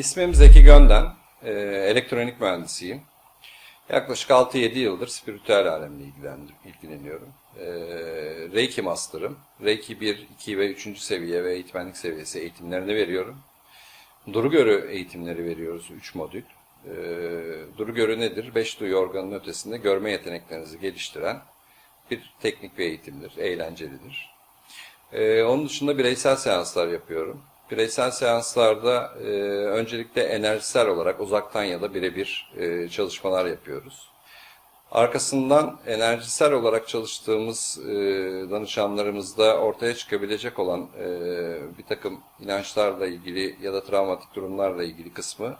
İsmim Zeki Gönden, Ee, elektronik mühendisiyim. Yaklaşık 6-7 yıldır spiritüel alemle ilgileniyorum. Ee, Reiki Master'ım. Reiki 1, 2 ve 3. seviye ve eğitmenlik seviyesi eğitimlerini veriyorum. Duru Görü eğitimleri veriyoruz 3 modül. Ee, Duru Görü nedir? 5 duyu organının ötesinde görme yeteneklerinizi geliştiren bir teknik ve eğitimdir, eğlencelidir. Ee, onun dışında bireysel seanslar yapıyorum. Bireysel seanslarda e, öncelikle enerjisel olarak uzaktan ya da birebir e, çalışmalar yapıyoruz. Arkasından enerjisel olarak çalıştığımız e, danışanlarımızda ortaya çıkabilecek olan e, bir takım inançlarla ilgili ya da travmatik durumlarla ilgili kısmı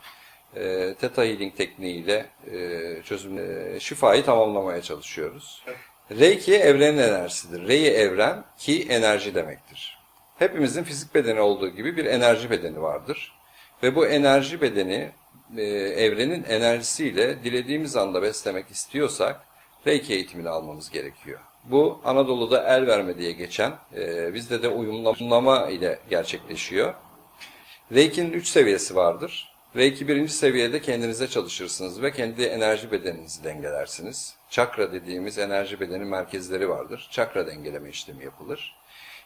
e, Theta Healing tekniğiyle e, çözüm, e, şifayı tamamlamaya çalışıyoruz. Reiki evrenin enerjisidir. Rei evren ki enerji demektir. Hepimizin fizik bedeni olduğu gibi bir enerji bedeni vardır. Ve bu enerji bedeni e, evrenin enerjisiyle dilediğimiz anda beslemek istiyorsak Reiki eğitimini almamız gerekiyor. Bu Anadolu'da el verme diye geçen, e, bizde de uyumlama ile gerçekleşiyor. Reiki'nin 3 seviyesi vardır. Reiki birinci seviyede kendinize çalışırsınız ve kendi enerji bedeninizi dengelersiniz. Çakra dediğimiz enerji bedeni merkezleri vardır. Çakra dengeleme işlemi yapılır.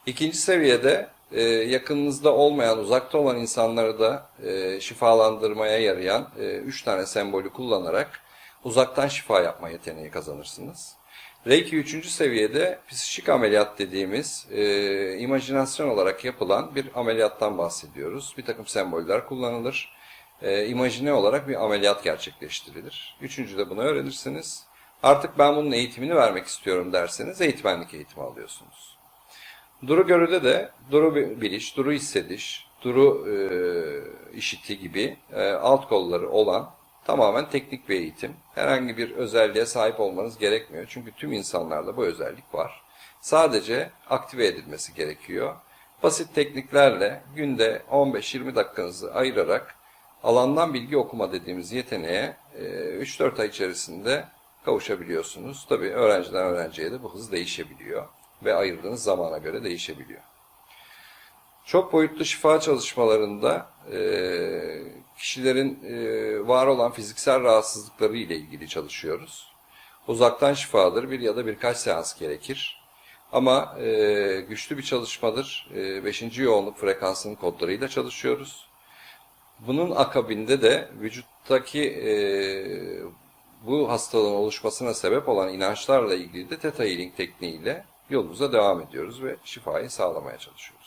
İkinci seviyede e, yakınınızda olmayan, uzakta olan insanları da e, şifalandırmaya yarayan e, üç tane sembolü kullanarak uzaktan şifa yapma yeteneği kazanırsınız. Reiki 3. seviyede psikik ameliyat dediğimiz e, imajinasyon olarak yapılan bir ameliyattan bahsediyoruz. Bir takım semboller kullanılır. E, imajine olarak bir ameliyat gerçekleştirilir. Üçüncüde bunu öğrenirsiniz. Artık ben bunun eğitimini vermek istiyorum derseniz eğitmenlik eğitimi alıyorsunuz. Duru görüde de duru biliş, duru hissediş, duru e, işiti gibi e, alt kolları olan tamamen teknik bir eğitim. Herhangi bir özelliğe sahip olmanız gerekmiyor. Çünkü tüm insanlarda bu özellik var. Sadece aktive edilmesi gerekiyor. Basit tekniklerle günde 15-20 dakikanızı ayırarak alandan bilgi okuma dediğimiz yeteneğe e, 3-4 ay içerisinde kavuşabiliyorsunuz. Tabii öğrenciden öğrenciye de bu hız değişebiliyor ve ayırdığınız zamana göre değişebiliyor. Çok boyutlu şifa çalışmalarında e, kişilerin e, var olan fiziksel rahatsızlıkları ile ilgili çalışıyoruz. Uzaktan şifadır, bir ya da birkaç seans gerekir. Ama e, güçlü bir çalışmadır. 5. yoğunluk frekansının kodlarıyla çalışıyoruz. Bunun akabinde de vücuttaki e, bu hastalığın oluşmasına sebep olan inançlarla ilgili de Theta Healing tekniğiyle yolumuza devam ediyoruz ve şifayı sağlamaya çalışıyoruz.